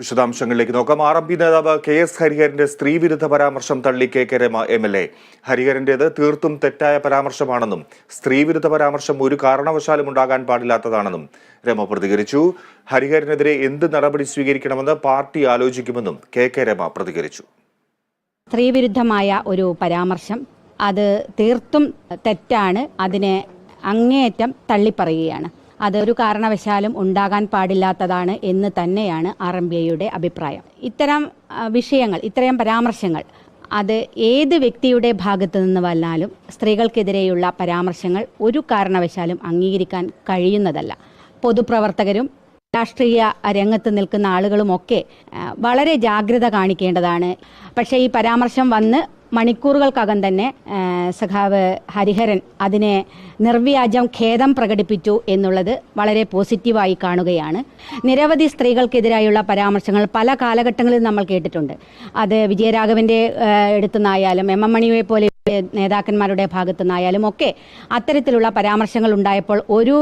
വിശദാംശങ്ങളിലേക്ക് നോക്കാം. R M P നേതാവ് കെ എസ് ഹരിഹരന്റെ സ്ത്രീവിരുദ്ധ പരാമർശം തള്ളി K K Rama M L A. ഹരിഹരന്റേത് തീർത്തും തെറ്റായ പരാമർശമാണെന്നും സ്ത്രീവിരുദ്ധ പരാമർശം ഒരു കാരണവശാലും ഉണ്ടാകാൻ പാടില്ലാത്തതാണെന്നും രമ പ്രതികരിച്ചു. ഹരിഹരനെതിരെ എന്ത് നടപടി സ്വീകരിക്കണമെന്ന് പാർട്ടി ആലോചിക്കുമെന്നും കെ കെ രമ പ്രതികരിച്ചു. സ്ത്രീവിരുദ്ധമായ ഒരു പരാമർശം അത് തീർത്തും തെറ്റാണ്. അതിനെ അങ്ങേയറ്റം തള്ളിപ്പറയുകയാണ്. അത് ഒരു കാരണവശാലും ഉണ്ടാകാൻ പാടില്ലാത്തതാണ് എന്ന് തന്നെയാണ് ആർ എം ബി ഐയുടെ അഭിപ്രായം. ഇത്തരം വിഷയങ്ങൾ ഇത്തരം പരാമർശങ്ങൾ അത് ഏത് വ്യക്തിയുടെ ഭാഗത്തു നിന്ന് വന്നാലും സ്ത്രീകൾക്കെതിരെയുള്ള പരാമർശങ്ങൾ ഒരു കാരണവശാലും അംഗീകരിക്കാൻ കഴിയുന്നതല്ല. പൊതുപ്രവർത്തകരും രാഷ്ട്രീയ രംഗത്ത് നിൽക്കുന്ന ആളുകളുമൊക്കെ വളരെ ജാഗ്രത കാണിക്കേണ്ടതാണ്. പക്ഷേ ഈ പരാമർശം വന്ന് മണിക്കൂറുകൾക്കകം തന്നെ സഖാവ് ഹരിഹരൻ അതിനെ നിർവ്യാജം ഖേദം പ്രകടിപ്പിച്ചു എന്നുള്ളത് വളരെ പോസിറ്റീവായി കാണുകയാണ്. നിരവധി സ്ത്രീകൾക്കെതിരായുള്ള പരാമർശങ്ങൾ പല കാലഘട്ടങ്ങളിൽ നമ്മൾ കേട്ടിട്ടുണ്ട്. അത് വിജയരാഘവന്റെ എടുത്തുനിന്നായാലും എം എം മണിയെ പോലെ നേതാക്കന്മാരുടെ ഭാഗത്തു നിന്നായാലും ഒക്കെ അത്തരത്തിലുള്ള പരാമർശങ്ങൾ ഉണ്ടായപ്പോൾ ഒരു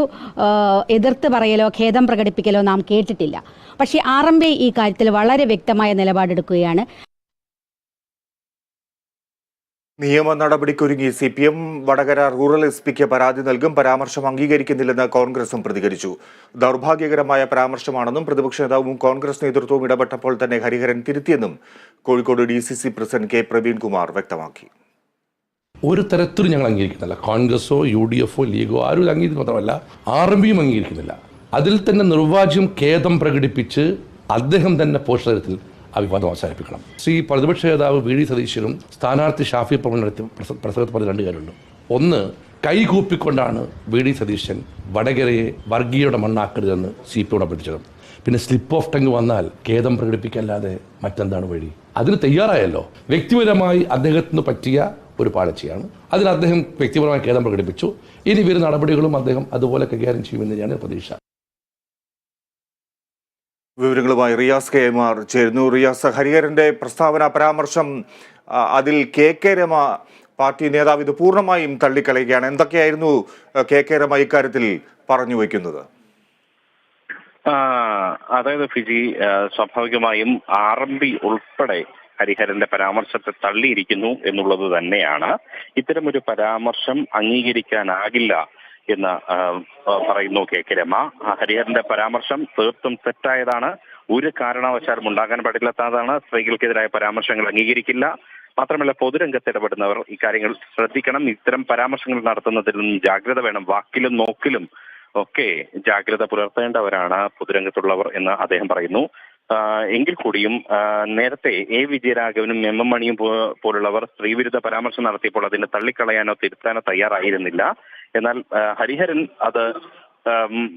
എതിർത്ത് പറയലോ ഖേദം പ്രകടിപ്പിക്കലോ നാം കേട്ടിട്ടില്ല. പക്ഷേ ആർ എം ബി ഈ കാര്യത്തിൽ വളരെ വ്യക്തമായ നിലപാടെടുക്കുകയാണ്. നിയമ നടപടിക്കൊരുങ്ങി C P M Vadakara rural S പിക്ക് പരാതി നൽകും. പരാമർശം അംഗീകരിക്കുന്നില്ലെന്ന് കോൺഗ്രസും പ്രതികരിച്ചു. ദൗർഭാഗ്യകരമായ പരാമർശമാണെന്നും പ്രതിപക്ഷ നേതാവും കോൺഗ്രസ് നേതൃത്വവും ഇടപെട്ടപ്പോൾ തന്നെ Hariharan തിരുത്തിയെന്നും Kozhikode D C C president K Praveenkumar വ്യക്തമാക്കി. ഒരു തരത്തിലും ഞങ്ങൾ അംഗീകരിക്കുന്നില്ല. കോൺഗ്രസോ യു ഡി എഫോ ലീഗോ ആരും അംഗീകരിക്കുന്ന മാത്രമല്ല ആർ എം പിയും അംഗീകരിക്കുന്നില്ല. അതിൽ തന്നെ നിർവാജ്യം ഖേദം പ്രകടിപ്പിച്ച് അദ്ദേഹം തന്നെ പോഷകത്തിൽ ആ വിവാദം അവസാനിപ്പിക്കണം. ശ്രീ പ്രതിപക്ഷ നേതാവ് വി ഡി സതീശനും സ്ഥാനാർത്ഥി ഷാഫി പ്രവൺ നടത്തിയ പ്രസ- പ്രസംഗത്തിൽ പറഞ്ഞ രണ്ട് കാര്യമുണ്ട് ഒന്ന് കൈകൂപ്പിക്കൊണ്ടാണ് വി ഡി സതീശൻ വടകരയെ വർഗീയയുടെ മണ്ണാക്കരുതെന്ന് സി പി അഭ്യർത്ഥിച്ചത്. പിന്നെ സ്ലിപ്പ് ഓഫ് ടങ് വന്നാൽ ഖേദം പ്രകടിപ്പിക്കല്ലാതെ മറ്റെന്താണ് വഴി? അതിന് തയ്യാറായല്ലോ. വ്യക്തിപരമായി അദ്ദേഹത്തിന് പറ്റിയ ഒരു പാളിച്ചയാണ്. അതിന് അദ്ദേഹം വ്യക്തിപരമായി ഖേദം പ്രകടിപ്പിച്ചു. ഇനി വരുന്ന നടപടികളും അദ്ദേഹം അതുപോലെ കൈകാര്യം ചെയ്യുമെന്ന് ഞാൻ പ്രതീക്ഷ. വിവരങ്ങളുമായി റിയാസ് കെ. എം. ആർ. ചേരുന്നു. റിയാസ് ഹരിഹരന്റെ പ്രസ്താവന പരാമർശം അതിൽ കെ. കെ. രമ പാർട്ടി നേതാവ് ഇത് പൂർണമായും തള്ളിക്കളയുകയാണ്. എന്തൊക്കെയായിരുന്നു കെ. കെ. രമ ഇക്കാര്യത്തിൽ പറഞ്ഞു വയ്ക്കുന്നത്? അതായത് ഫിജി സ്വാഭാവികമായും ആർ എം പി ഉൾപ്പെടെ ഹരിഹരന്റെ പരാമർശത്തെ തള്ളിയിരിക്കുന്നു എന്നുള്ളത് തന്നെയാണ്. ഇത്തരമൊരു പരാമർശം അംഗീകരിക്കാനാകില്ല എന്ന് പറയുന്നു കെ കെ രമ. ഹരിഹരന്റെ പരാമർശം തീർത്തും തെറ്റായതാണ്. ഒരു കാരണവശാലും ഉണ്ടാകാൻ പാടില്ലാത്തതാണ്. സ്ത്രീകൾക്കെതിരായ പരാമർശങ്ങൾ അംഗീകരിക്കില്ല. മാത്രമല്ല പൊതുരംഗത്ത് ഇടപെടുന്നവർ ഇക്കാര്യങ്ങൾ ശ്രദ്ധിക്കണം. ഇത്തരം പരാമർശങ്ങൾ നടത്തുന്നതിൽ ജാഗ്രത വേണം. വാക്കിലും നോക്കിലും ഒക്കെ ജാഗ്രത പുലർത്തേണ്ടവരാണ് പൊതുരംഗത്തുള്ളവർ എന്ന് അദ്ദേഹം പറയുന്നു. എങ്കിൽ കൂടിയും നേരത്തെ എ വിജയരാഘവനും എം എം മണിയും പോലുള്ളവർ സ്ത്രീവിരുദ്ധ പരാമർശം നടത്തിയപ്പോൾ അതിനെ തള്ളിക്കളയാനോ തിരുത്താനോ തയ്യാറായിരുന്നില്ല. എന്നാൽ ഹരിഹരൻ അത്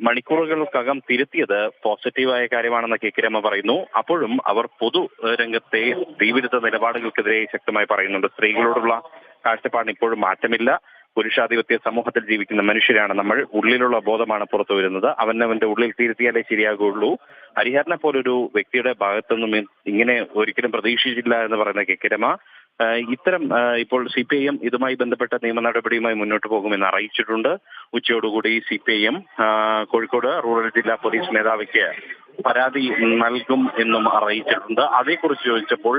മണിക്കൂറുകൾക്കകം തിരുത്തിയത് പോസിറ്റീവായ കാര്യമാണെന്ന് കെ കെ രമ പറയുന്നു. അപ്പോഴും അവർ പൊതു രംഗത്തെ സ്ത്രീവിരുദ്ധ നിലപാടുകൾക്കെതിരെ ശക്തമായി പറയുന്നുണ്ട്. സ്ത്രീകളോടുള്ള കാഴ്ചപ്പാടിന് ഇപ്പോഴും മാറ്റമില്ല. പുരുഷാധിപത്യ സമൂഹത്തിൽ ജീവിക്കുന്ന മനുഷ്യരാണ് നമ്മൾ. ഉള്ളിലുള്ള ബോധമാണ് പുറത്തു വരുന്നത്. അവനവന്റെ ഉള്ളിൽ തിരുത്തിയാലേ ശരിയാകുള്ളൂ. ഹരിഹരനെ പോലൊരു വ്യക്തിയുടെ ഭാഗത്തുനിന്നും ഇങ്ങനെ ഒരിക്കലും പ്രതീക്ഷിച്ചില്ല എന്ന് പറയുന്ന കെ കെ ഇത്തരം ഇപ്പോൾ സി പി ഐ എം ഇതുമായി ബന്ധപ്പെട്ട നിയമ നടപടിയുമായി മുന്നോട്ട് പോകുമെന്ന് അറിയിച്ചിട്ടുണ്ട്. ഉച്ചയോടുകൂടി C P I M Kozhikode rural ജില്ലാ പോലീസ് മേധാവിക്ക് പരാതി നൽകും എന്നും അറിയിച്ചിട്ടുണ്ട്. അതേക്കുറിച്ച് ചോദിച്ചപ്പോൾ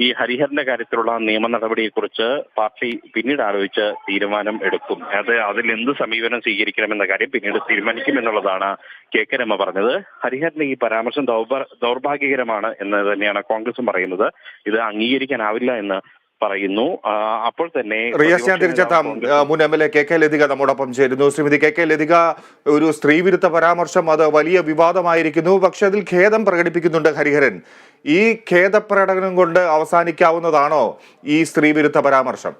ഈ ഹരിഹറിന്റെ കാര്യത്തിലുള്ള നിയമ നടപടിയെക്കുറിച്ച് പാർട്ടി പിന്നീട് ആലോചിച്ച് തീരുമാനം എടുക്കും. അത് അതിൽ എന്ത് സമീപനം സ്വീകരിക്കണമെന്ന കാര്യം പിന്നീട് തീരുമാനിക്കും എന്നുള്ളതാണ് കെ കെ രമ പറഞ്ഞത്. ഹരിഹറിന്റെ ഈ പരാമർശം ദൗർഭാഗ്യകരമാണ് എന്ന് തന്നെയാണ് കോൺഗ്രസും പറയുന്നത്. ഇത് അംഗീകരിക്കാനാവില്ല എന്ന് പറയുന്നു. അപ്പോൾ തന്നെ റിയാസ് ഞാൻ തിരിച്ചെത്താം മുൻ M L A K K Lathika നമ്മോടൊപ്പം ചേരുന്നു. ശ്രീമതി കെ കെ ലതിക ഒരു സ്ത്രീവിരുദ്ധ പരാമർശം അത് വലിയ വിവാദമായിരിക്കുന്നു. പക്ഷെ അതിൽ ഖേദം പ്രകടിപ്പിക്കുന്നുണ്ട് ഹരിഹരൻ. ഈ ഖേദപ്രകടനം കൊണ്ട് അവസാനിക്കാവുന്നതാണോ ഈ സ്ത്രീവിരുദ്ധ പരാമർശം?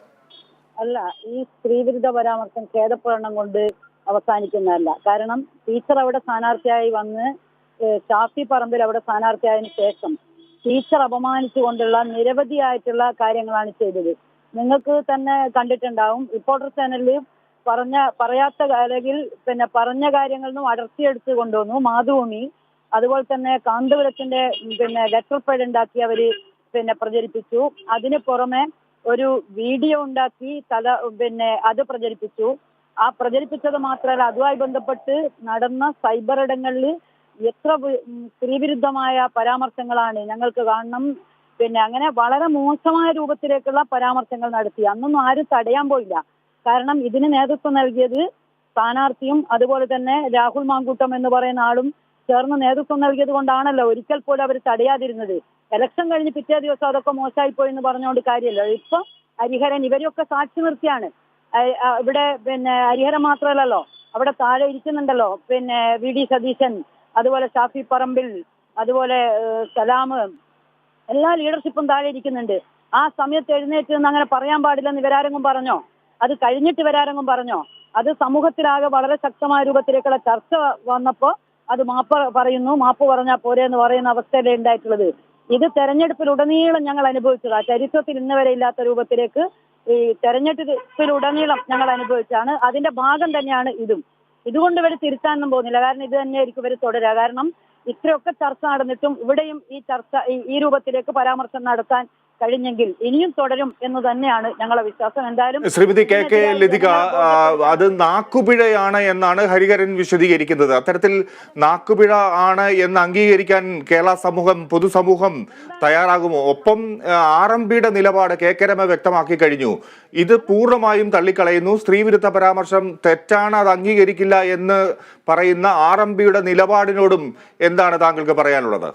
അല്ല ഈ സ്ത്രീവിരുദ്ധ പരാമർശം ഖേദപ്രകടനം കൊണ്ട് അവസാനിക്കുന്നതല്ല. കാരണം ടീച്ചർ അവിടെ സ്ഥാനാർത്ഥിയായി വന്ന് ഷാഫി പറമ്പിൽ അവിടെ സ്ഥാനാർത്ഥിയായതിനു ശേഷം ടീച്ചർ അപമാനിച്ചുകൊണ്ടുള്ള നിരവധിയായിട്ടുള്ള കാര്യങ്ങളാണ് ചെയ്തത്. നിങ്ങൾക്ക് തന്നെ കണ്ടിട്ടുണ്ടാവും. റിപ്പോർട്ടർ ചാനലിൽ പറഞ്ഞ പറയാത്ത അല്ലെങ്കിൽ പിന്നെ പറഞ്ഞ കാര്യങ്ങളിൽ നിന്നും അടർത്തിയെടുത്ത് കൊണ്ടുവന്നു. മാതൃഭൂമി അതുപോലെ തന്നെ കാന്തപുരത്തിന്റെ പിന്നെ ലെറ്റർ പേഡ് ഉണ്ടാക്കി അവർ പിന്നെ പ്രചരിപ്പിച്ചു. അതിന് പുറമെ ഒരു വീഡിയോ ഉണ്ടാക്കി തല പിന്നെ അത് പ്രചരിപ്പിച്ചു. ആ പ്രചരിപ്പിച്ചത് മാത്രമല്ല അതുമായി ബന്ധപ്പെട്ട് നടന്ന സൈബർ ഇടങ്ങളിൽ എത്ര സ്ത്രീവിരുദ്ധമായ പരാമർശങ്ങളാണ് ഞങ്ങൾക്ക് കാണണം. പിന്നെ അങ്ങനെ വളരെ മോശമായ രൂപത്തിലേക്കുള്ള പരാമർശങ്ങൾ നടത്തി. അന്നൊന്നും ആരും തടയാൻ പോയില്ല. കാരണം ഇതിന് നേതൃത്വം നൽകിയത് സ്ഥാനാർത്ഥിയും അതുപോലെ തന്നെ രാഹുൽ മാങ്കൂട്ടം എന്ന് പറയുന്ന ആളും ചേർന്ന് നേതൃത്വം നൽകിയത് കൊണ്ടാണല്ലോ ഒരിക്കൽ പോലും അവർ തടയാതിരുന്നത്. ഇലക്ഷൻ കഴിഞ്ഞ് പിറ്റേ ദിവസം അതൊക്കെ മോശമായി പോയി എന്ന് പറഞ്ഞുകൊണ്ട് കാര്യമല്ല. ഇപ്പൊ ഹരിഹരൻ ഇവരെയൊക്കെ സാക്ഷി നിർത്തിയാണ്. ഇവിടെ പിന്നെ ഹരിഹരൻ മാത്രമല്ലല്ലോ. അവിടെ താഴെ ഇരിക്കുന്നുണ്ടല്ലോ. പിന്നെ വി ഡി സതീശൻ. അതുപോലെ ഷാഫി പറമ്പിൽ അതുപോലെ സലാം എല്ലാ ലീഡർഷിപ്പും താഴെ ഇരിക്കുന്നുണ്ട്. ആ സമയത്ത് എഴുന്നേറ്റ് നിന്ന് അങ്ങനെ പറയാൻ പാടില്ലെന്ന് ഇവരാരെങ്കിലും പറഞ്ഞോ? അത് കഴിഞ്ഞിട്ട് ഇവരാരെങ്കിലും പറഞ്ഞോ? അത് സമൂഹത്തിലാകെ വളരെ ശക്തമായ രൂപത്തിലേക്കുള്ള ചർച്ച വന്നപ്പോ അത് മാപ്പ് പറയുന്നു. മാപ്പ് പറഞ്ഞാൽ പോരെ എന്ന് പറയുന്ന അവസ്ഥയിലെ ഉണ്ടായിട്ടുള്ളത്. ഇത് തെരഞ്ഞെടുപ്പിലുടനീളം ഞങ്ങൾ അനുഭവിച്ചത്. ആ ചരിത്രത്തിൽ ഇന്ന് വരെ ഇല്ലാത്ത രൂപത്തിലേക്ക് ഈ തെരഞ്ഞെടുപ്പിലുടനീളം ഞങ്ങൾ അനുഭവിച്ചാണ് അതിന്റെ ഭാഗം തന്നെയാണ് ഇതും. ഇതുകൊണ്ട് ഇവർ തിരുത്താനൊന്നും പോകുന്നില്ല. കാരണം ഇത് തന്നെയായിരിക്കും ഇവർ തുടരുക. കാരണം ഇത്രയൊക്കെ ചർച്ച നടന്നിട്ടും ഇവിടെയും ഈ ചർച്ച ഈ- രൂപത്തിലേക്ക് പരാമർശം നടത്താൻ കഴിഞ്ഞെങ്കിൽ ഇനിയും തുടരും എന്ന് തന്നെയാണ് ഞങ്ങളുടെ വിശ്വാസം. എന്തായാലും ശ്രീമതി കെ കെ ലതിക അത് നാക്കുപിഴയാണ് എന്നാണ് ഹരിഹരൻ വിശദീകരിക്കുന്നത്. അത്തരത്തിൽ നാക്കുപിഴ ആണ് എന്ന് അംഗീകരിക്കാൻ കേരള സമൂഹം പൊതുസമൂഹം തയ്യാറാകുമോ? ഒപ്പം ആർ എം പിയുടെ നിലപാട് കെ കെ രമ വ്യക്തമാക്കി കഴിഞ്ഞു. ഇത് പൂർണമായും തള്ളിക്കളയുന്നു. സ്ത്രീവിരുദ്ധ പരാമർശം തെറ്റാണ് അത് അംഗീകരിക്കില്ല എന്ന് പറയുന്ന ആർ എം പിയുടെ നിലപാടിനോടും എന്താണ് താങ്കൾക്ക് പറയാനുള്ളത്?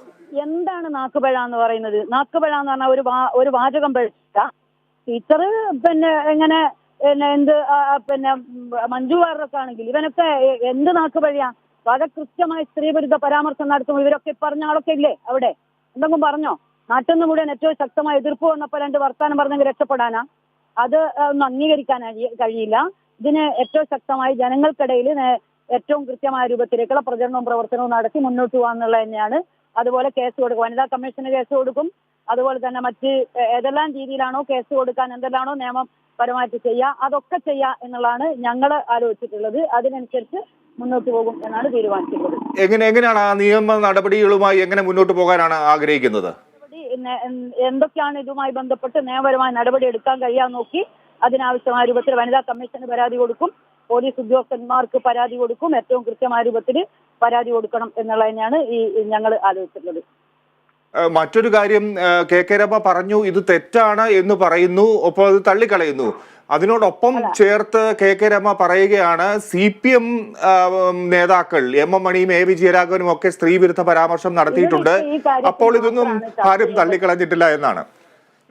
നാക്കുപിഴ എന്ന് പറയുന്നത്. നാക്കുപഴ എന്ന് പറഞ്ഞാൽ ഒരു ഒരു വാചകം പിഴച്ച ടീച്ചർ പിന്നെ എങ്ങനെ പിന്നെ എന്ത് പിന്നെ മഞ്ജു വാര്യരൊക്കെ ആണെങ്കിൽ ഇവനൊക്കെ എന്ത് നാക്കുപഴിയാ? വളരെ കൃത്യമായി സ്ത്രീവിരുദ്ധ പരാമർശം നടത്തും ഇവരൊക്കെ പറഞ്ഞ ആളൊക്കെ ഇല്ലേ അവിടെ? എന്തെങ്കിലും പറഞ്ഞോ? നാട്ടിൽ നിന്ന് മുഴുവൻ ഏറ്റവും ശക്തമായ എതിർപ്പ് വന്നപ്പോൾ രണ്ട് വർത്താനം പറഞ്ഞെങ്കിൽ രക്ഷപ്പെടാനാ. അത് ഒന്നും അംഗീകരിക്കാൻ കഴിയില്ല. ഇതിന് ഏറ്റവും ശക്തമായി ജനങ്ങൾക്കിടയിൽ ഏറ്റവും കൃത്യമായ രൂപത്തിലേക്കുള്ള പ്രചരണവും പ്രവർത്തനവും നടത്തി മുന്നോട്ട് പോകാന്നുള്ളത് തന്നെയാണ് അതുപോലെ കേസ് കൊടുക്കും. വനിതാ കമ്മീഷന് കേസ് കൊടുക്കും. അതുപോലെ തന്നെ മറ്റ് ഏതെല്ലാം രീതിയിലാണോ കേസ് കൊടുക്കാൻ എന്തെല്ലാണോ നിയമപരമായിട്ട് ചെയ്യുക അതൊക്കെ ചെയ്യുക എന്നുള്ളതാണ് ഞങ്ങൾ ആലോചിച്ചിട്ടുള്ളത്. അതിനനുസരിച്ച് മുന്നോട്ട് പോകും എന്നാണ് തീരുമാനിച്ചിട്ടുള്ളത്. എങ്ങനെ എങ്ങനെയാണ് ആ നിയമ നടപടികളുമായി എങ്ങനെ മുന്നോട്ട് പോകാനാണ് ആഗ്രഹിക്കുന്നത്? എന്തൊക്കെയാണ് ഇതുമായി ബന്ധപ്പെട്ട് നിയമപരമായ നടപടി എടുക്കാൻ കഴിയാൻ നോക്കി അതിനാവശ്യമായ രൂപത്തിൽ വനിതാ കമ്മീഷന് പരാതി കൊടുക്കും. പോലീസ് ഉദ്യോഗസ്ഥന്മാർക്ക് പരാതി കൊടുക്കും. ഏറ്റവും കൃത്യമായ രൂപത്തിൽ പരാതി കൊടുക്കണം എന്നുള്ളത് തന്നെയാണ് ഈ ഞങ്ങൾ ആലോചിച്ചിട്ടുള്ളത്. മറ്റൊരു കാര്യം കെ കെ രമ പറഞ്ഞു ഇത് തെറ്റാണ് എന്ന് പറയുന്നു ഒപ്പം അത് തള്ളിക്കളയുന്നു. അതിനോടൊപ്പം ചേർത്ത് കെ കെ രമ പറയുകയാണ് സി പി എം നേതാക്കൾ എം എം മണിയും എ വി ജയരാഘവനും ഒക്കെ സ്ത്രീ വിരുദ്ധ പരാമർശം നടത്തിയിട്ടുണ്ട്. അപ്പോൾ ഇതൊന്നും ആരും തള്ളിക്കളഞ്ഞിട്ടില്ല എന്നാണ്.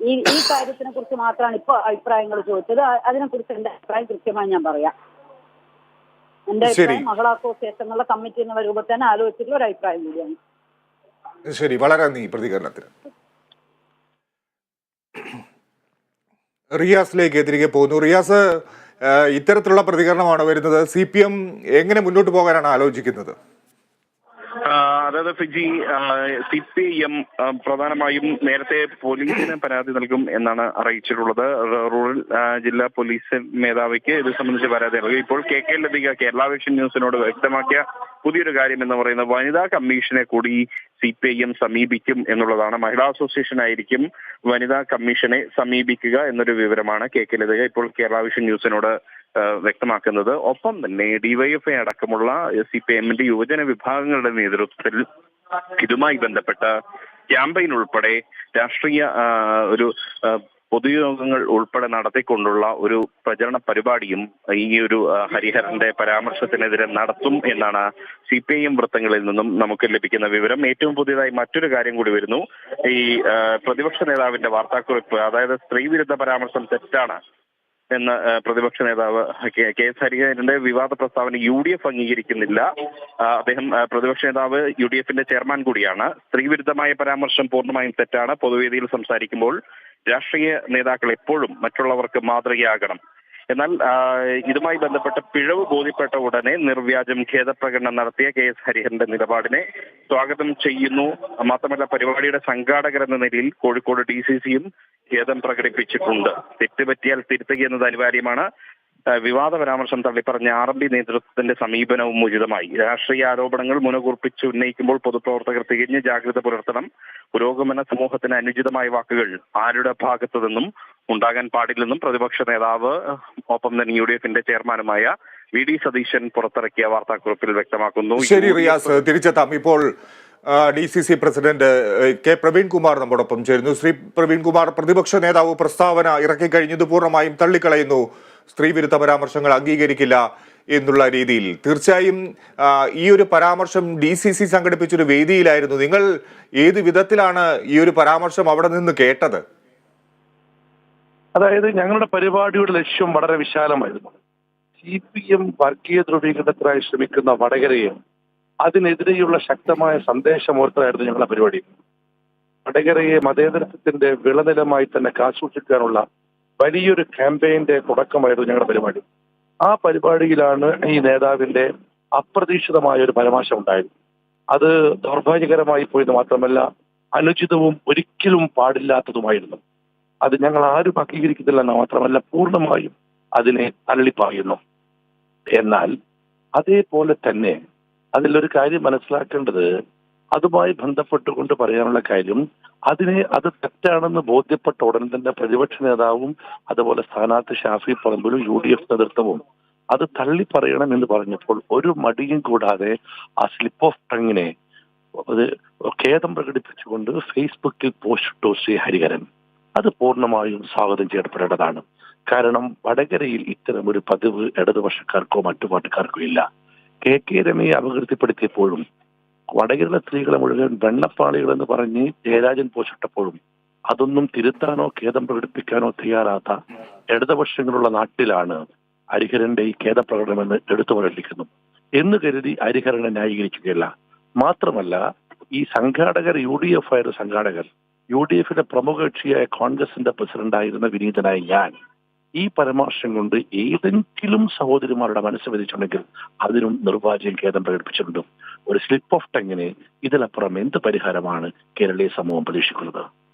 ഈ ഈ കാര്യത്തിനെ കുറിച്ച് മാത്രമാണ് ഇപ്പൊ അഭിപ്രായങ്ങൾ ചോദിച്ചത്. അതിനെക്കുറിച്ച് എന്റെ അഭിപ്രായം കൃത്യമായി ഞാൻ പറയാം. എന്റെ ശരി. അഭിപ്രായം മഹിളാ അസോസിയേഷനുള്ള കമ്മിറ്റി എന്ന രൂപത്തിൽ തന്നെ ആലോചിച്ചിട്ടുള്ള ഒരു അഭിപ്രായം കൂടിയാണ്. ശരി വളരെ നന്ദി പ്രതികരണത്തിന്. റിയാസിലേക്ക് തിരികെ പോകുന്നു. റിയാസ് ഇത്തരത്തിലുള്ള പ്രതികരണമാണ് വരുന്നത്. സി പി എം എങ്ങനെ മുന്നോട്ട് പോകാനാണ് ആലോചിക്കുന്നത്? ആ, അതായത് ഫിജി സി പി ഐ എം പ്രധാനമായും നേരത്തെ പോലീസിന് പരാതി നൽകും എന്നാണ് അറിയിച്ചിട്ടുള്ളത്. റൂറൽ ജില്ലാ പോലീസ് മേധാവിക്ക് ഇത് സംബന്ധിച്ച് പരാതി നൽകി. ഇപ്പോൾ K K Lathika Kerala vision ന്യൂസിനോട് വ്യക്തമാക്കിയ പുതിയൊരു കാര്യം എന്ന് പറയുന്നത് വനിതാ കമ്മീഷനെ കൂടി സി പി ഐ എം സമീപിക്കും എന്നുള്ളതാണ്. മഹിളാ അസോസിയേഷൻ ആയിരിക്കും വനിതാ കമ്മീഷനെ സമീപിക്കുക എന്നൊരു വിവരമാണ് കെ കെ ലതിക ഇപ്പോൾ കേരള വിഷൻ ന്യൂസിനോട് വ്യക്തമാക്കുന്നത്. ഒപ്പം തന്നെ ഡിവൈഎഫ്ഐ അടക്കമുള്ള എസ് സി പി എമ്മിന്റെ യുവജന വിഭാഗങ്ങളുടെ നേതൃത്വത്തിൽ ഇതുമായി ബന്ധപ്പെട്ട ക്യാമ്പയിൻ ഉൾപ്പെടെ രാഷ്ട്രീയ ഒരു പൊതുയോഗങ്ങൾ ഉൾപ്പെടെ നടത്തിക്കൊണ്ടുള്ള ഒരു പ്രചരണ പരിപാടിയും ഈ ഒരു ഹരിഹരന്റെ പരാമർശത്തിനെതിരെ നടത്തും എന്നാണ് സി പി ഐ എം വൃത്തങ്ങളിൽ നിന്നും നമുക്ക് ലഭിക്കുന്ന വിവരം. ഏറ്റവും പുതിയതായി മറ്റൊരു കാര്യം കൂടി വരുന്നു. ഈ പ്രതിപക്ഷ നേതാവിന്റെ വാർത്താക്കുറിപ്പ് അതായത് സ്ത്രീവിരുദ്ധ പരാമർശം തെറ്റാണ്. എന്ന് പ്രതിപക്ഷ നേതാവ് കെ എസ് ഹരിഹരന്റെ വിവാദ പ്രസ്താവന യു ഡി എഫ് അംഗീകരിക്കുന്നില്ല അദ്ദേഹം പ്രതിപക്ഷ നേതാവ് യു ഡി എഫിന്റെ ചെയർമാൻ കൂടിയാണ്. സ്ത്രീവിരുദ്ധമായ പരാമർശം പൂർണമായും തെറ്റാണ്. പൊതുവേദിയിൽ സംസാരിക്കുമ്പോൾ രാഷ്ട്രീയ നേതാക്കൾ എപ്പോഴും മറ്റുള്ളവർക്ക് മാതൃകയാകണം. എന്നാൽ ഇതുമായി ബന്ധപ്പെട്ട പിഴവ് ബോധ്യപ്പെട്ട ഉടനെ നിർവ്യാജം ഖേദപ്രകടനം നടത്തിയ കെ എസ് ഹരിഹരന്റെ നിലപാടിനെ സ്വാഗതം ചെയ്യുന്നു. മാത്രമല്ല പരിപാടിയുടെ സംഘാടകർ എന്ന നിലയിൽ കോഴിക്കോട് ഡി സി സിയും ഖേദം പ്രകടിപ്പിച്ചിട്ടുണ്ട്. തെറ്റുപറ്റിയാൽ തിരുത്തുക എന്നത് അനിവാര്യമാണ്. വിവാദ പരാമർശം തള്ളിപ്പറഞ്ഞ ആർ എം പി നേതൃത്വത്തിന്റെ സമീപനവും ഉചിതമായി. രാഷ്ട്രീയ ആരോപണങ്ങൾ മുനകുറിപ്പിച്ച് ഉന്നയിക്കുമ്പോൾ പൊതുപ്രവർത്തകർ തികഞ്ഞ ജാഗ്രത പുലർത്തണം. പുരോഗമന സമൂഹത്തിന് അനുചിതമായ വാക്കുകൾ ആരുടെ ഭാഗത്തു നിന്നും ഉണ്ടാകാൻ പാടില്ലെന്നും പ്രതിപക്ഷ നേതാവ് ഒപ്പം തന്നെ യു ഡി എഫിന്റെ ചെയർമാനുമായ വി ഡി സതീശൻ പുറത്തിറക്കിയ വാർത്താക്കുറിപ്പിൽ വ്യക്തമാക്കുന്നു. ശരി റിയാസ് തിരിച്ചെത്താം. ഇപ്പോൾ D C C president K Praveen Kumar നമ്മോടൊപ്പം ചേരുന്നു. ശ്രീ പ്രവീൺ കുമാർ പ്രതിപക്ഷ നേതാവ് പ്രസ്താവന ഇറക്കിക്കഴിഞ്ഞത് പൂർണമായും തള്ളിക്കളയുന്നു. സ്ത്രീവിരുദ്ധ പരാമർശങ്ങൾ അംഗീകരിക്കില്ല എന്നുള്ള രീതിയിൽ. തീർച്ചയായും ഈ ഒരു പരാമർശം ഡി സി സി സംഘടിപ്പിച്ചൊരു വേദിയിലായിരുന്നു. നിങ്ങൾ ഏത് വിധത്തിലാണ് ഈ ഒരു പരാമർശം അവിടെ നിന്ന് കേട്ടത്? അതായത് ഞങ്ങളുടെ പരിപാടിയുടെ ലക്ഷ്യം വളരെ വിശാലമായിരുന്നു. സി പി എം വർഗീയ ധ്രുവീകരണത്തിനായി ശ്രമിക്കുന്ന വടകരയെ അതിനെതിരെയുള്ള ശക്തമായ സന്ദേശമോർത്തലായിരുന്നു ഞങ്ങളുടെ പരിപാടി. വടകരയെ മതേതരത്വത്തിന്റെ വിളനിലമായി തന്നെ കാശൂക്ഷിക്കാനുള്ള വലിയൊരു ക്യാമ്പയിന്റെ തുടക്കമായിരുന്നു ഞങ്ങളുടെ പരിപാടി. ആ പരിപാടിയിലാണ് ഈ നേതാവിന്റെ അപ്രതീക്ഷിതമായ ഒരു പരാമർശം ഉണ്ടായത്. അത് ദൗർഭാഗ്യകരമായി പോയത് മാത്രമല്ല അനുചിതവും ഒരിക്കലും പാടില്ലാത്തതുമായിരുന്നു. അത് ഞങ്ങൾ ആരും അംഗീകരിക്കുന്നില്ല എന്ന് മാത്രമല്ല പൂർണമായും അതിനെ തള്ളിപ്പറയുന്നു എന്നാൽ അതേപോലെ തന്നെ അതിലൊരു കാര്യം മനസ്സിലാക്കേണ്ടത് അതുമായി ബന്ധപ്പെട്ടുകൊണ്ട് പറയാനുള്ള കാര്യം അതിനെ അത് തെറ്റാണെന്ന് ബോധ്യപ്പെട്ട ഉടൻ തന്നെ പ്രതിപക്ഷ നേതാവും അതുപോലെ സ്ഥാനാർത്ഥി ഷാഫി പറമ്പിലും യു ഡി എഫ് നേതൃത്വവും അത് തള്ളി പറയണം എന്ന് പറഞ്ഞപ്പോൾ ഒരു മടിയും കൂടാതെ ആ സ്ലിപ്പ് ഓഫ് ടങ്ങിനെ അത് ഖേദം പ്രകടിപ്പിച്ചുകൊണ്ട് ഫേസ്ബുക്കിൽ പോസ്റ്റ് ഇട്ടു ശ്രീ ഹരിഹരൻ. അത് പൂർണമായും സ്വാഗതം ചെയ്യപ്പെടേണ്ടതാണ്. കാരണം വടകരയിൽ ഇത്തരം ഒരു പതിവ് ഇടതുപക്ഷക്കാർക്കോ മറ്റു പാട്ടുകാർക്കോ ഇല്ല. കെ കെ രമയെ അപകീർത്തിപ്പെടുത്തിയപ്പോഴും വടകരയിലെ സ്ത്രീകളെ മുഴുവൻ വെണ്ണപ്പാളികൾ എന്ന് പറഞ്ഞ് ജയരാജൻ പോഷിട്ടപ്പോഴും അതൊന്നും തിരുത്താനോ ഖേദം പ്രകടിപ്പിക്കാനോ തയ്യാറാത്ത ഇടതുപക്ഷങ്ങളുള്ള നാട്ടിലാണ് ഹരിഹരന്റെ ഈ ഖേദപ്രകടനമെന്ന് എടുത്തു പറയിക്കുന്നു എന്ന് കരുതി ഹരിഹരനെ ന്യായീകരിക്കുകയല്ല. മാത്രമല്ല ഈ സംഘാടകർ യു ഡി എഫ് ആയിരുന്ന സംഘാടകർ യു ഡി എഫിന്റെ പ്രമുഖ കക്ഷിയായ കോൺഗ്രസിന്റെ പ്രസിഡന്റായിരുന്ന വിനീതനായ ഞാൻ ഈ പരാമർശം കൊണ്ട് ഏതെങ്കിലും സഹോദരിമാരുടെ മനസ്സ് വിധിച്ചിട്ടുണ്ടെങ്കിൽ അതിനും നിർവാചകം ഖേദം പ്രകടിപ്പിച്ചിട്ടുണ്ട്. ഒരു സ്ലിപ്പ് ഓഫ് ടങ്ങിന് ഇതിലപ്പുറം എന്ത് പരിഹാരമാണ് കേരളീയ സമൂഹം പ്രതീക്ഷിക്കുന്നത്?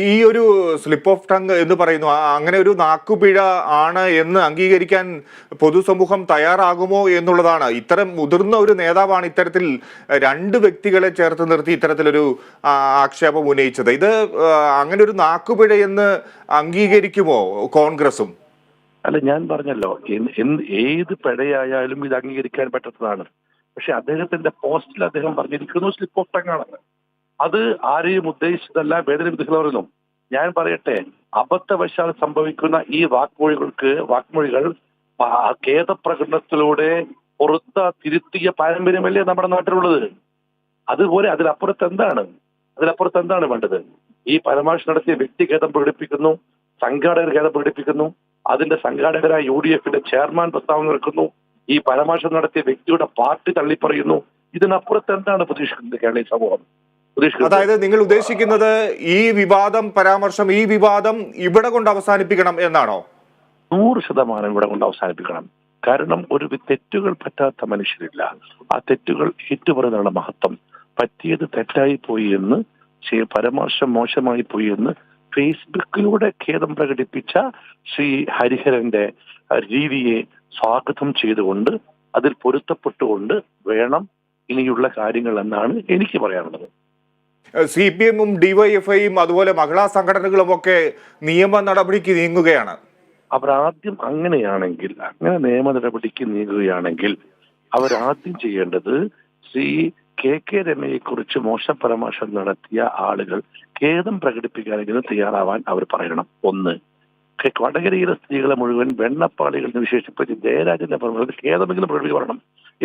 ഈ ഒരു സ്ലിപ്പ് ഓഫ് ടങ് എന്ന് പറയുന്നു. അങ്ങനെ ഒരു നാക്കുപിഴ ആണ് എന്ന് അംഗീകരിക്കാൻ പൊതുസമൂഹം തയ്യാറാകുമോ എന്നുള്ളതാണ്. ഇത്തരം മുതിർന്ന ഒരു നേതാവാണ് ഇത്തരത്തിൽ രണ്ട് വ്യക്തികളെ ചേർത്ത് നിർത്തി ഇത്തരത്തിലൊരു ആക്ഷേപം ഉന്നയിച്ചത്. ഇത് അങ്ങനെ ഒരു നാക്കുപിഴ എന്ന് അംഗീകരിക്കുമോ കോൺഗ്രസും? അല്ല ഞാൻ പറഞ്ഞല്ലോ ഏത് പിഴയായാലും ഇത് അംഗീകരിക്കാൻ പറ്റുന്നതാണ് പക്ഷെ അദ്ദേഹത്തിന്റെ പോസ്റ്റിൽ അദ്ദേഹം പറഞ്ഞിരിക്കുന്നു സ്ലിപ്പ് ഓഫ് ടങ് ആണെന്ന്. അത് ആരെയും ഉദ്ദേശിച്ചതല്ല വേദന ഞാൻ പറയട്ടെ അബദ്ധവശാൽ സംഭവിക്കുന്ന ഈ വാക്മൊഴികൾക്ക് വാക്മൊഴികൾ ഖേദപ്രകടനത്തിലൂടെ പുറത്ത തിരുത്തിയ പാരമ്പര്യമല്ലേ നമ്മുടെ നാട്ടിലുള്ളത്? അതുപോലെ അതിലപ്പുറത്ത് എന്താണ്? അതിലപ്പുറത്ത് എന്താണ് വേണ്ടത്? ഈ പരാമർശം നടത്തിയ വ്യക്തി ഖേദം പ്രകടിപ്പിക്കുന്നു സംഘാടകർ ഖേദം പ്രകടിപ്പിക്കുന്നു അതിന്റെ സംഘാടകരായ യു ഡി എഫിന്റെ ചെയർമാൻ പ്രസ്താവന നിൽക്കുന്നു ഈ പരാമർശം നടത്തിയ വ്യക്തിയുടെ പാർട്ടി തള്ളിപ്പറയുന്നു. ഇതിനപ്പുറത്ത് എന്താണ് പ്രതീക്ഷിക്കുന്നത് കേരളീയ സമൂഹം? അതായത് നിങ്ങൾ ഉദ്ദേശിക്കുന്നത് ഈ വിവാദം പരാമർശം ഈ വിവാദം ഇവിടെ കൊണ്ട് അവസാനിപ്പിക്കണം എന്നാണോ? നൂറ് ശതമാനം ഇവിടെ കൊണ്ട് അവസാനിപ്പിക്കണം. കാരണം ഒരു തെറ്റുകൾ പറ്റാത്ത മനുഷ്യരില്ല. ആ തെറ്റുകൾ ഏറ്റുപറയുന്നതാണ് മഹത്വം. പറ്റിയത് തെറ്റായി പോയി എന്ന് പരാമർശം മോശമായി പോയി എന്ന് ഫേസ്ബുക്കിലൂടെ ഖേദം പ്രകടിപ്പിച്ച ശ്രീ ഹരിഹരന്റെ രീതിയെ സ്വാഗതം ചെയ്തുകൊണ്ട് അതിൽ പൊരുത്തപ്പെട്ടുകൊണ്ട് വേണം ഇനിയുള്ള കാര്യങ്ങൾ എന്നാണ് എനിക്ക് പറയാനുള്ളത്. സി പി എമ്മും ഡിവൈഎഫ്ഐയും അതുപോലെ മഹിളാ സംഘടനകളും ഒക്കെ നിയമ നടപടിക്ക് നീങ്ങുകയാണ്. അവർ ആദ്യം അങ്ങനെയാണെങ്കിൽ അങ്ങനെ നിയമ നടപടിക്ക് നീങ്ങുകയാണെങ്കിൽ അവരാദ്യം ചെയ്യേണ്ടത് ശ്രീ കെ കെ രമയെ കുറിച്ച് മോശം പരാമർശം നടത്തിയ ആളുകൾ ഖേദം പ്രകടിപ്പിക്കാനെങ്കിലും തയ്യാറാവാൻ അവർ പറയണം. ഒന്ന് വടകരയിലെ സ്ത്രീകളെ മുഴുവൻ വെണ്ണപ്പാളികൾ എന്ന് വിശേഷിപ്പിച്ച് ജയരാജന്റെ പ്രമുഖത്തിൽ ഖേദമെങ്കിലും പ്രകടിപ്പിക്കണം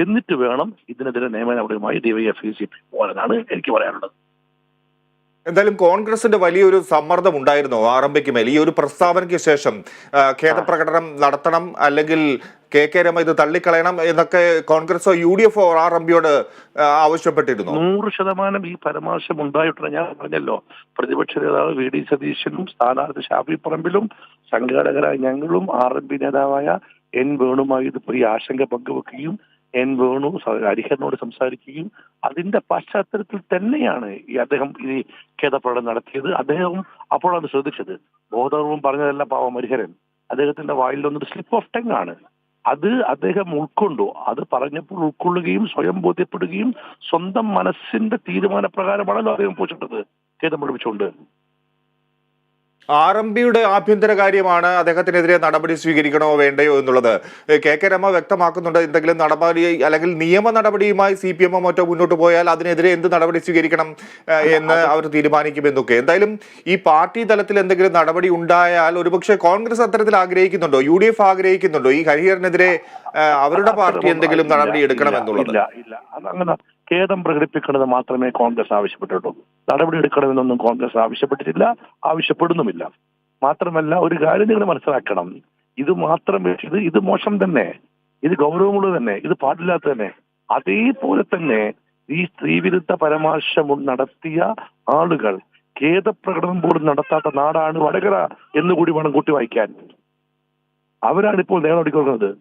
എന്നിട്ട് വേണം ഇതിനെതിരെ നിയമ നടപടിയുമായി ഡിവൈഎഫ് സി പി പോകാനാണ് എനിക്ക് പറയാനുള്ളത്. എന്തായാലും കോൺഗ്രസിന്റെ വലിയൊരു സമ്മർദ്ദം ഉണ്ടായിരുന്നു ആർ എം പിക്ക് മേൽ? ഈ ഒരു പ്രസ്താവനയ്ക്ക് ശേഷം ഖേദപ്രകടനം നടത്തണം അല്ലെങ്കിൽ കെ കെ രമ ഇത് തള്ളിക്കളയണം എന്നൊക്കെ കോൺഗ്രസോ യു ഡി എഫോ ആർ എം പിയോട് ആവശ്യപ്പെട്ടിരുന്നു? നൂറ് ശതമാനം ഈ പരാമർശം ഉണ്ടായിട്ടുണ്ട്. ഞാൻ പറഞ്ഞല്ലോ പ്രതിപക്ഷ നേതാവ് വി ഡി സതീശനും സ്ഥാനാർത്ഥി ഷാഫി പറമ്പിലും സംഘാടകരായ ഞങ്ങളും ആർ എം പി നേതാവായ എൻ വേണുമായി ഇത് ഈ ആശങ്ക പങ്കുവെക്കുകയും എൻ വേണു ഹരിഹരനോട് സംസാരിക്കുകയും അതിന്റെ പശ്ചാത്തലത്തിൽ തന്നെയാണ് ഈ അദ്ദേഹം ഈ ഖേദപ്രകടനം നടത്തിയത്. അദ്ദേഹം അപ്പോഴാണ് ശ്രദ്ധിച്ചത്. ബോധപൂർവം പറഞ്ഞതല്ല പാവം ഹരിഹരൻ. അദ്ദേഹത്തിന്റെ വായിൽ വന്നൊരു സ്ലിപ്പ് ഓഫ് ടങ് ആണ്. അത് അദ്ദേഹം ഉൾക്കൊണ്ടു. അത് പറഞ്ഞപ്പോൾ ഉൾക്കൊള്ളുകയും സ്വയം ബോധ്യപ്പെടുകയും സ്വന്തം മനസ്സിന്റെ തീരുമാനപ്രകാരമാണല്ലോ അദ്ദേഹം പോച്ചിട്ടത് ഖേദം പഠിപ്പിച്ചുകൊണ്ട്. ആർ എം പിയുടെ ആഭ്യന്തര കാര്യമാണ് അദ്ദേഹത്തിനെതിരെ നടപടി സ്വീകരിക്കണോ വേണ്ടയോ എന്നുള്ളത്. കെ കെ രമ വ്യക്തമാക്കുന്നുണ്ട്. എന്തെങ്കിലും നടപടി അല്ലെങ്കിൽ നിയമ നടപടിയുമായി സി പി എമ്മോ മറ്റോ മുന്നോട്ട് പോയാൽ അതിനെതിരെ എന്ത് നടപടി സ്വീകരിക്കണം എന്ന് അവർ തീരുമാനിക്കുമെന്നൊക്കെ. എന്തായാലും ഈ പാർട്ടി തലത്തിൽ എന്തെങ്കിലും നടപടി ഉണ്ടായാൽ ഒരുപക്ഷെ കോൺഗ്രസ് അത്തരത്തിൽ ആഗ്രഹിക്കുന്നുണ്ടോ? യു ഡി എഫ് ആഗ്രഹിക്കുന്നുണ്ടോ? ഈ ഹരിഹരനെതിരെ അവരുടെ പാർട്ടി എന്തെങ്കിലും നടപടി എടുക്കണം എന്നുള്ളത് ഖേദം പ്രകടിപ്പിക്കുന്നത് മാത്രമേ കോൺഗ്രസ് ആവശ്യപ്പെട്ടിട്ടുള്ളൂ. നടപടി എടുക്കണമെന്നൊന്നും കോൺഗ്രസ് ആവശ്യപ്പെട്ടിട്ടില്ല ആവശ്യപ്പെടുന്നുമില്ല. മാത്രമല്ല ഒരു കാര്യം നിങ്ങൾ മനസ്സിലാക്കണം. ഇത് മാത്രം ഇത് ഇത് മോശം തന്നെ. ഇത് ഗൗരവമുള്ളത് തന്നെ. ഇത് പാടില്ലാത്ത തന്നെ. അതേപോലെ തന്നെ ഈ സ്ത്രീവിരുദ്ധ പരാമർശം നടത്തിയ ആളുകൾ ഖേദപ്രകടനം പോലും നടത്താത്ത നാടാണ് വടകര എന്നുകൂടി വേണം കൂട്ടി വായിക്കാൻ. അവരാണ് ഇപ്പോൾ നേടോടിക്കുന്നത്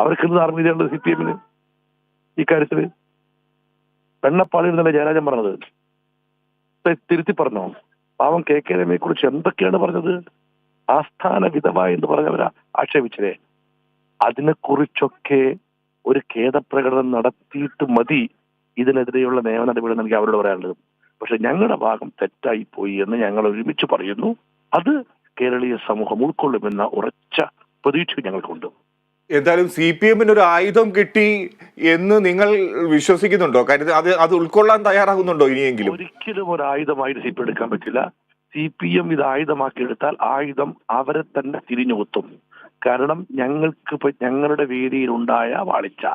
അവർക്ക് എന്ത് ധാർമ്മികതയുണ്ട് സി പി എമ്മിന്? ഇക്കാര്യത്തിൽ പെണ്ണപ്പാളിയിൽ തന്നെ ജയരാജൻ പറഞ്ഞത്? തിരുത്തി പറഞ്ഞോ? പാവം കെ കെ രമയെ കുറിച്ച് എന്തൊക്കെയാണ് പറഞ്ഞത്? ആസ്ഥാന വിധവ എന്ന് പറഞ്ഞവരാ ആക്ഷേപിച്ചതേ. അതിനെക്കുറിച്ചൊക്കെ ഒരു ഖേദപ്രകടനം നടത്തിയിട്ട് മതി. ഇതിനെതിരെയുള്ള നിയമ നടപടി എനിക്ക് അവരോട് പറയാനുള്ളത്. പക്ഷെ ഞങ്ങളുടെ ഭാഗം തെറ്റായി പോയി എന്ന് ഞങ്ങൾ ഒരുമിച്ച് പറയുന്നു. അത് കേരളീയ സമൂഹം ഉൾക്കൊള്ളുമെന്ന ഉറച്ച പ്രതീക്ഷ ഞങ്ങൾക്കുണ്ട്. എന്തായാലും സി പി എമ്മിന് ഒരു ആയുധം കിട്ടി എന്ന് നിങ്ങൾ വിശ്വസിക്കുന്നുണ്ടോ? കാര്യം അത് അത് ഉൾക്കൊള്ളാൻ തയ്യാറാകുന്നുണ്ടോ ഇനിയെങ്കിലും? ഒരിക്കലും ഒരു ആയുധമായിട്ട് സി പി എടുക്കാൻ പറ്റില്ല. സി പി എം ഇത് ആയുധമാക്കി എടുത്താൽ ആയുധം അവരെ തന്നെ തിരിഞ്ഞുകുത്തും. കാരണം ഞങ്ങൾക്ക് ഞങ്ങളുടെ വേദിയിൽ ഉണ്ടായ വാളിച്ച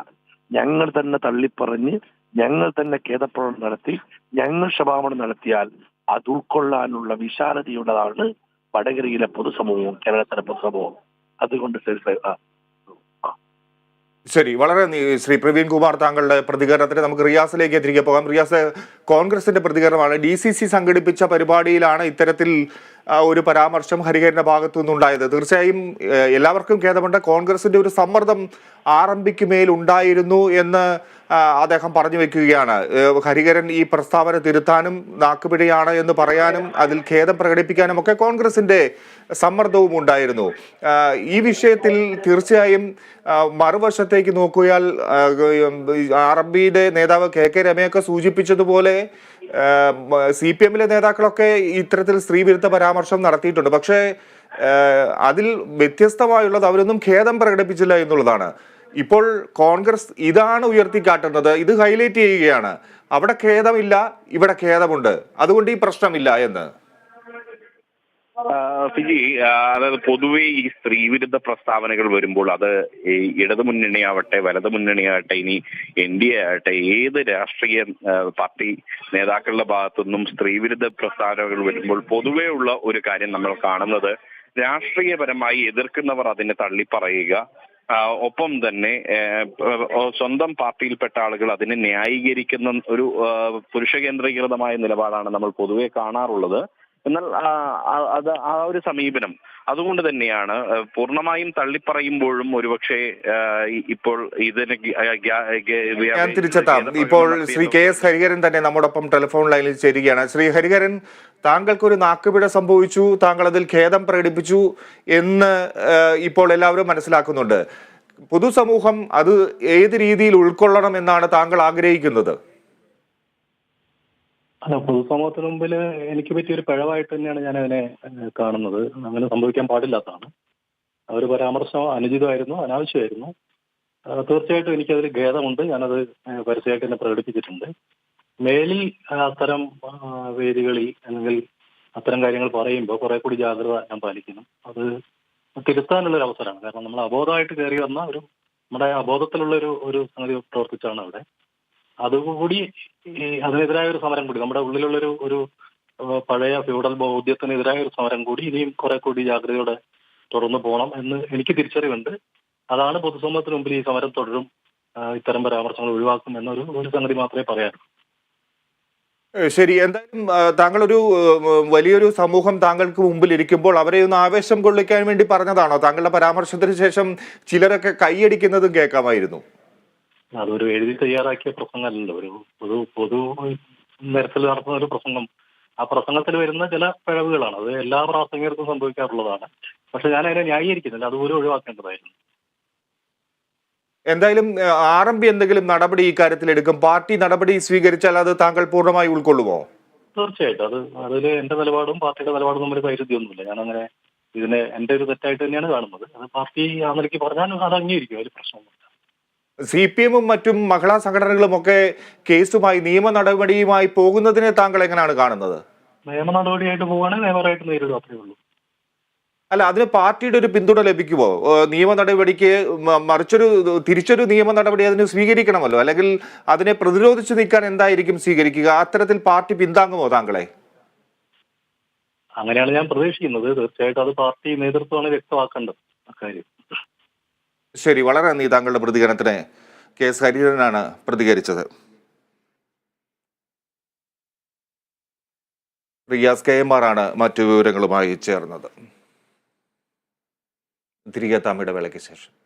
ഞങ്ങൾ തന്നെ തള്ളിപ്പറഞ്ഞ് ഞങ്ങൾ തന്നെ ഖേദപ്രകടനം നടത്തി ഞങ്ങൾ ക്ഷമാപണം നടത്തിയാൽ അത് ഉൾക്കൊള്ളാനുള്ള വിശാലതയുള്ളതാണ് വടകരയിലെ പൊതുസമൂഹവും കേരളത്തിലെ പൊതുസമൂഹവും. അതുകൊണ്ട് ശരി- വളരെ ശ്രീ പ്രവീൺ കുമാർ താങ്കളുടെ പ്രതികരണത്തിന് നമുക്ക് റിയാസിലേക്ക് തിരികെ പോകാം. റിയാസ് കോൺഗ്രസിന്റെ പ്രതികരണമാണ്. ഡി സി സി സംഘടിപ്പിച്ച പരിപാടിയിലാണ് ഇത്തരത്തിൽ ഒരു പരാമർശം ഹരിഹരന്റെ ഭാഗത്തു നിന്നുണ്ടായത്. തീർച്ചയായും എല്ലാവർക്കും ഖേദമുണ്ട്. കോൺഗ്രസിന്റെ ഒരു സമ്മർദ്ദം ആർ എം പിക്ക് മേൽ ഉണ്ടായിരുന്നു എന്ന് അദ്ദേഹം പറഞ്ഞു വെക്കുകയാണ്. ഹരികരൻ ഈ പ്രസ്താവന തിരുത്താനും നാക്കുപിഴയാണ് എന്ന് പറയാനും അതിൽ ഖേദം പ്രകടിപ്പിക്കാനും ഒക്കെ കോൺഗ്രസിന്റെ സമ്മർദ്ദവും ഉണ്ടായിരുന്നു. ഈ വിഷയത്തിൽ തീർച്ചയായും മറുവശത്തേക്ക് നോക്കിയാൽ ആർ എം ബിയുടെ നേതാവ് കെ കെ രമയൊക്കെ സൂചിപ്പിച്ചതുപോലെ സി പി എമ്മിലെ നേതാക്കളൊക്കെ ഇത്തരത്തിൽ സ്ത്രീവിരുദ്ധ പരാമർശം നടത്തിയിട്ടുണ്ട്. പക്ഷേ അതിൽ വ്യത്യസ്തമായുള്ളത് അവരൊന്നും ഖേദം പ്രകടിപ്പിച്ചില്ല എന്നുള്ളതാണ്. ഇപ്പോൾ കോൺഗ്രസ് ഇതാണ് ഉയർത്തിക്കാട്ടുന്നത് ഇത് ഹൈലൈറ്റ് ചെയ്യുകയാണ്. അവിടെ ഖേദമില്ല ഇവിടെ ഖേദമുണ്ട്. അതുകൊണ്ട് ഈ പ്രശ്നമില്ല എന്ന്. ഫിജി അതായത് പൊതുവെ ഈ സ്ത്രീവിരുദ്ധ പ്രസ്താവനകൾ വരുമ്പോൾ അത് ഇടതു മുന്നണിയാവട്ടെ വലതു മുന്നണിയാവട്ടെ ഇനി എൻ ഡി എ ആവട്ടെ ഏത് രാഷ്ട്രീയ പാർട്ടി നേതാക്കളുടെ ഭാഗത്തുനിന്നും സ്ത്രീവിരുദ്ധ പ്രസ്താവനകൾ വരുമ്പോൾ പൊതുവേ ഉള്ള ഒരു കാര്യം നമ്മൾ കാണുന്നത് രാഷ്ട്രീയപരമായി എതിർക്കുന്നവർ അതിനെ തള്ളിപ്പറയുക ഒപ്പം തന്നെ സ്വന്തം പാർട്ടിയിൽപ്പെട്ട ആളുകൾ അതിനെ ന്യായീകരിക്കുന്ന ഒരു പുരുഷ കേന്ദ്രീകൃതമായ നിലപാടാണ് നമ്മൾ പൊതുവെ കാണാറുള്ളത്. എന്നാൽ അത് ആ ഒരു സമീപനം. അതുകൊണ്ട് തന്നെയാണ് പൂർണമായും തള്ളിപ്പറയുമ്പോഴും ഒരുപക്ഷെ ഇപ്പോൾ ഇതിന് ഞാൻ തിരിച്ചെത്താം. ഇപ്പോൾ ശ്രീ കെ എസ് ഹരിഹരൻ തന്നെ നമ്മോടൊപ്പം ടെലിഫോൺ ലൈനിൽ ചേരുകയാണ്. ശ്രീ ഹരിഹരൻ താങ്കൾക്കൊരു നാക്കുപിഴ സംഭവിച്ചു താങ്കൾ അതിൽ ഖേദം പ്രകടിപ്പിച്ചു എന്ന് ഇപ്പോൾ എല്ലാവരും മനസ്സിലാക്കുന്നുണ്ട്. പൊതുസമൂഹം അത് ഏത് രീതിയിൽ ഉൾക്കൊള്ളണം എന്നാണ് താങ്കൾ ആഗ്രഹിക്കുന്നത്? അല്ല പൊതുസമൂഹത്തിന് മുമ്പിൽ എനിക്ക് പറ്റിയ ഒരു പിഴവായിട്ട് തന്നെയാണ് ഞാൻ അതിനെ കാണുന്നത്. അങ്ങനെ സംഭവിക്കാൻ പാടില്ലാത്തതാണ്. ആ ഒരു പരാമർശം അനുചിതമായിരുന്നു അനാവശ്യമായിരുന്നു. തീർച്ചയായിട്ടും എനിക്കതിൽ ഖേദമുണ്ട്. ഞാനത് പരസ്യമായിട്ട് തന്നെ പ്രകടിപ്പിച്ചിട്ടുണ്ട്. മേലിൽ അത്തരം വേദികളിൽ അല്ലെങ്കിൽ അത്തരം കാര്യങ്ങൾ പറയുമ്പോൾ കുറെ കൂടി ജാഗ്രത ഞാൻ പാലിക്കണം. അത് തിരുത്താനുള്ള ഒരു അവസരമാണ്. കാരണം നമ്മൾ അബോധമായിട്ട് കയറി വന്ന ഒരു നമ്മുടെ അബോധത്തിലുള്ള ഒരു ഒരു സംഗതി പ്രവർത്തിച്ചാണ് അവിടെ. അതുകൂടി ഈ അതിനെതിരായ ഒരു സമരം കൂടി നമ്മുടെ ഉള്ളിലുള്ള ഒരു ഒരു പഴയ ഫ്യൂഡൽ ബോധ്യത്തിനെതിരായ ഒരു സമരം കൂടി ഇനിയും കുറെ കൂടി ജാഗ്രതയോടെ തുടർന്നു പോകണം എന്ന് എനിക്ക് തിരിച്ചറിവുണ്ട്. അതാണ് പൊതുസമൂഹത്തിന് മുമ്പിൽ ഈ സമരം തുടരും ഇത്തരം പരാമർശങ്ങൾ ഒഴിവാക്കും എന്നൊരു ഒരു സംഗതി മാത്രമേ പറയാറുള്ളൂ ശരി. എന്തായാലും താങ്കൾ താങ്കളൊരു വലിയൊരു സമൂഹം താങ്കൾക്ക് മുമ്പിൽ ഇരിക്കുമ്പോൾ അവരെ ഒന്ന് ആവേശം കൊള്ളിക്കാൻ വേണ്ടി പറഞ്ഞതാണോ? താങ്കളുടെ പരാമർശത്തിന് ശേഷം ചിലരൊക്കെ കൈയടിക്കുന്നതും കേൾക്കാമായിരുന്നു. അതൊരു എഴുതി തയ്യാറാക്കിയ പ്രസംഗമല്ലല്ലോ. ഒരു പൊതു പൊതു നിരത്തിൽ നടത്തുന്ന ഒരു പ്രസംഗം. ആ പ്രസംഗത്തിൽ വരുന്ന ചില പിഴവുകളാണ്. അത് എല്ലാ പ്രാസംഗികർക്കും സംഭവിക്കാറുള്ളതാണ്. പക്ഷെ ഞാൻ അതിനെ ന്യായീകരിക്കുന്നില്ല അതുപോലും ഒഴിവാക്കേണ്ടതായിരുന്നു. എന്തായാലും ആർ എം പി എന്തെങ്കിലും നടപടി ഈ കാര്യത്തിൽ എടുക്കും. പാർട്ടി നടപടി സ്വീകരിച്ചാൽ അത് താങ്കൾ പൂർണമായി ഉൾക്കൊള്ളുമോ? തീർച്ചയായിട്ടും. അത് അതിൽ എന്റെ നിലപാടും പാർട്ടിയുടെ നിലപാടും തമ്മിൽ വൈരുദ്ധ്യമൊന്നുമില്ല ഞാൻ അങ്ങനെ ഇതിനെ എന്റെ ഒരു തെറ്റായിട്ട് തന്നെയാണ് കാണുന്നത്. അത് പാർട്ടി ആ നിലയ്ക്ക് പറഞ്ഞാൽ അത് അംഗീകരിക്കും. അതിൽ പ്രശ്നമൊന്നുമില്ല സി പി എമ്മും മറ്റും മഹിളാ സംഘടനകളും ഒക്കെ കേസുമായി നിയമ നടപടിയുമായി പോകുന്നതിനെ താങ്കൾ എങ്ങനെയാണ് കാണുന്നത്? നിയമ നടപടിയായിട്ട് പോവുകയാണെങ്കിൽ നിയമപരമായിട്ട് ഉള്ളൂ. അല്ല അതിന് പാർട്ടിയുടെ ഒരു പിന്തുണ ലഭിക്കുമോ നിയമ നടപടിക്ക് മറിച്ചൊരു തിരിച്ചൊരു നിയമ നടപടി അതിന് സ്വീകരിക്കണമല്ലോ? അല്ലെങ്കിൽ അതിനെ പ്രതിരോധിച്ചു നിൽക്കാൻ എന്തായിരിക്കും സ്വീകരിക്കുക? അത്തരത്തിൽ പാർട്ടി പിന്താങ്ങുമോ താങ്കളെ? അങ്ങനെയാണ് ഞാൻ പ്രതീക്ഷിക്കുന്നത്. തീർച്ചയായിട്ടും അത് പാർട്ടി നേതൃത്വമാണ് വ്യക്തമാക്കേണ്ടത് അക്കാര്യം ശരി വളരെ നന്ദി. താങ്കളുടെ പ്രതികരണത്തിന് കെ എസ് ഹരിഹരനാണ് പ്രതികരിച്ചത്. റിയാസ് കെ എം ആർ ആണ് മറ്റു വിവരങ്ങളുമായി ചേർന്നത്. തിരികെ തമ്മിടവേളയ്ക്ക് വേളയ്ക്ക് ശേഷം.